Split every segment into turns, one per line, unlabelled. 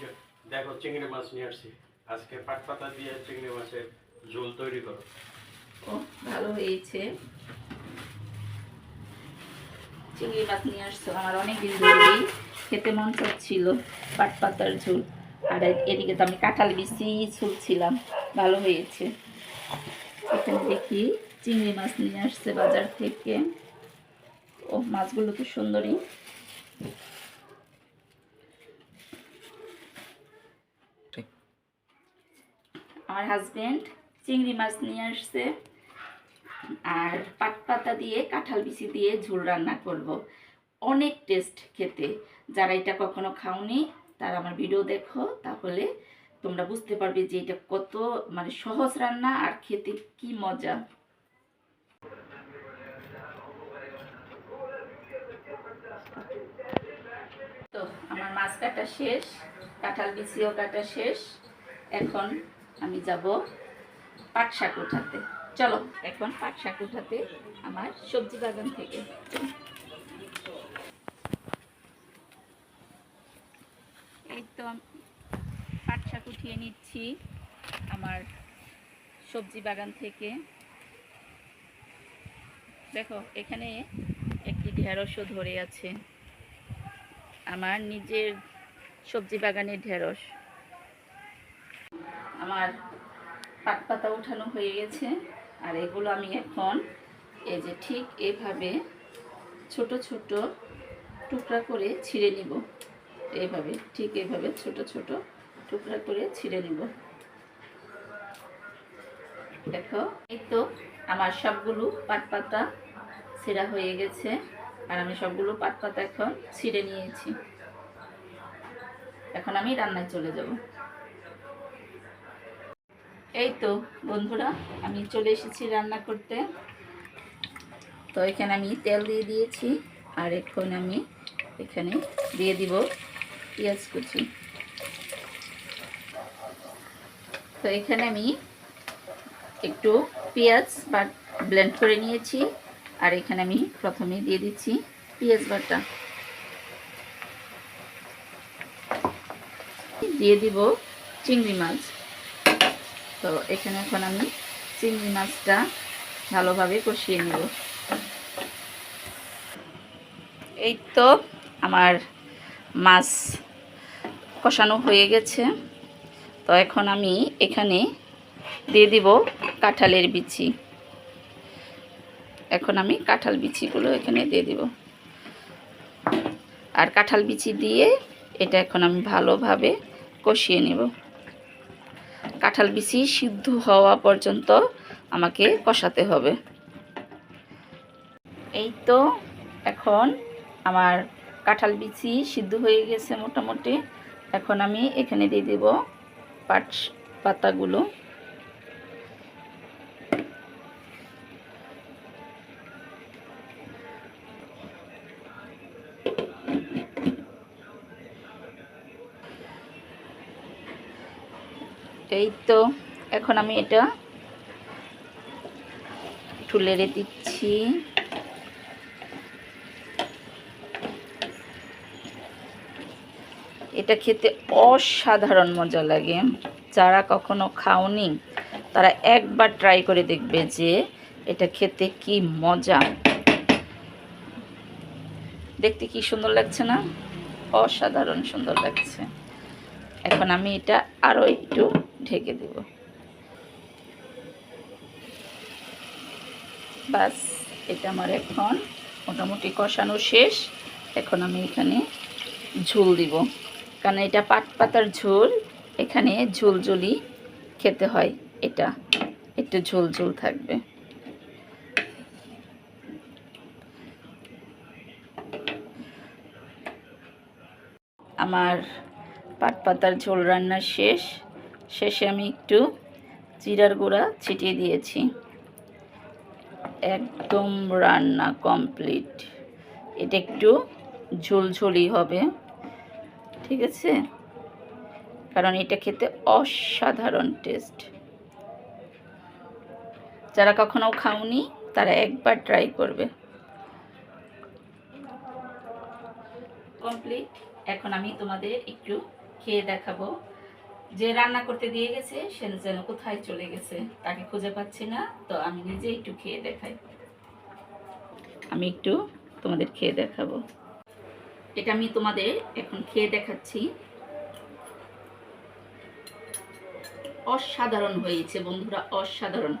যে দেখো চিংড়ি মাছ নিয়ে আসছি। আজকে পাট পাতা দিয়ে চিংড়ি মাছের ঝোল তৈরি করো।
ও, ভালো হয়েছে। চিংড়ি মাছ নিয়ে আসছো, আমার ধরেই খেতে মন চাচ্ছিল পাট পাতার ঝোল। আর এদিকে তো আমি কাঁঠাল বিচি ছুলছিলাম ভালো হয়েছে। এখানে দেখি চিংড়ি মাছ নিয়ে আসছে বাজার থেকে। ও, মাছগুলো তো সুন্দরই? আমার হাজবেন্ড চিংড়ি মাছ নিয়ে আসছে। আর পাট পাতা দিয়ে, কাঁঠাল বিচি দিয়ে ঝোল রান্না করব। অনেক টেস্ট খেতে। যারা এটা কখনো খাওনি, তারা আমার ভিডিও দেখো, তাহলে তোমরা বুঝতে পারবে যে এটা কত মানে সহজ রান্না আর খেতে কি মজা। তো, আমার মাছ কাটা শেষ, কাঁঠাল বিচিও কাটা শেষ। এখন আমি যাব পাট শাক উঠাতে। চলো, এখন পাট শাক উঠাতে আমার সবজি বাগান থেকে। এই তো পাট শাক উঠিয়ে নিচ্ছি আমার সবজি বাগান থেকে। দেখো, এখানে একটি ঢেঁড়সও ধরে আছে। আমার নিজের সবজি বাগানের ঢেঁড়স। আমার পাট পাতা উঠানো হয়ে গেছে। আর এগুলো আমি এখন এই যে ঠিক এভাবে ছোট ছোট টুকরা করে ছিঁড়ে নিব। এইভাবে, ঠিক এভাবে ছোট ছোট টুকরা করে ছিঁড়ে নিব। দেখো, এই তো আমার সবগুলো পাট পাতা ছেঁড়া হয়ে গেছে। আর আমি সবগুলো পাট পাতা এখন ছিঁড়ে নিয়েছি। এখন আমি রান্নায় চলে যাব। এই তো, বন্ধুরা, আমি চলে এসেছি রান্না করতে। তো এখানে আমি তেল দিয়ে দিয়েছি, আর এখন আমি এখানে দিয়ে দিব পেঁয়াজ কুচি। তো এখানে আমি একটু পেঁয়াজ বা ব্লেন্ড করে নিয়েছি, আর এখানে আমি প্রথমে দিয়ে দিচ্ছি পেঁয়াজ বাটা। দিয়ে দিব চিংড়ি মাছ। তো এখানে এখন আমি চিংড়ি মাছটা ভালোভাবে কষিয়ে নেব। এই তো আমার মাছ কষানো হয়ে গেছে। তো এখন আমি এখানে দিয়ে দিব কাঁঠালের বিচি। এখন আমি কাঁঠাল বিচিগুলো এখানে দিয়ে দিব। আর কাঁঠাল বিচি দিয়ে এটা এখন আমি ভালোভাবে কষিয়ে নেব। কাঁঠাল বিচি সিদ্ধ হওয়া পর্যন্ত আমাকে কষাতে হবে। এই তো এখন আমার কাঁঠাল বিচি সিদ্ধ হয়ে গেছে মোটামুটি। এখন আমি এখানে দিয়ে দেব পাট পাতাগুলো। এই তো, এখন আমি এটা একটু লেড়ে দিচ্ছি। এটা খেতে অসাধারণ মজা লাগে। যারা কখনো খাওনি, তারা একবার ট্রাই করে দেখবে যে এটা খেতে কি মজা। দেখতে কি সুন্দর লাগছে না? অসাধারণ সুন্দর লাগছে। এখন আমি এটা আরও একটু ঢেকে দেব। বাস, এটা আমার এখন মোটামুটি কষানো শেষ। এখন আমি এখানে ঝোল দিব। কারণ এটা পাট পাতার ঝোল, এখানে ঝোলঝোলি খেতে হয় এটা। একটু ঝোল ঝোল থাকবে। আমার পাট পাতার ঝোল রান্না শেষ। শেষে আমি একটু জিরার গুঁড়া ছিটিয়ে দিয়েছি। একদম রান্না কমপ্লিট। এটা একটু ঝোলঝোলি হবে। ঠিক আছে? কারণ এটা খেতে অসাধারণ টেস্ট। যারা কখনো খাওনি, তারা একবার ট্রাই করবে। কমপ্লিট। এখন আমি তোমাদের একটু খেয়ে দেখাবো। যে রান্না করতে দিয়ে গেছে, সে যেন কোথায় চলে গেছে, তাকে খুঁজে পাচ্ছি না, তো আমি নিজে একটু খেয়ে দেখাই। আমি একটু তোমাদের খেয়ে দেখাবো। এটা আমি তোমাদের এখন খেয়ে দেখাচ্ছি। অসাধারণ হয়েছে বন্ধুরা, অসাধারণ।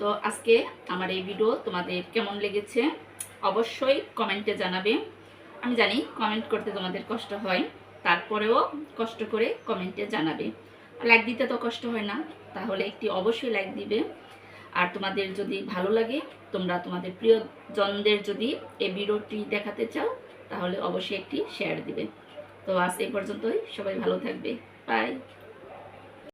তো আজকে আমার এই ভিডিও তোমাদের কেমন লেগেছে? অবশ্যই কমেন্টে জানাবে। আমি জানি কমেন্ট করতে তোমাদের কষ্ট হয়। তারপরেও কষ্ট করে কমেন্টে জানাবে। লাইক দিতে তো কষ্ট হয় না, তাহলে একটি অবশ্যই লাইক দিবে। আর তোমাদের যদি ভালো লাগে, তোমরা তোমাদের প্রিয়জনদের যদি এই ভিডিওটি দেখাতে চাও, তাহলে অবশ্যই একটি শেয়ার দিবে। তো আজ এই পর্যন্তই, সবাই ভালো থাকবে। বাই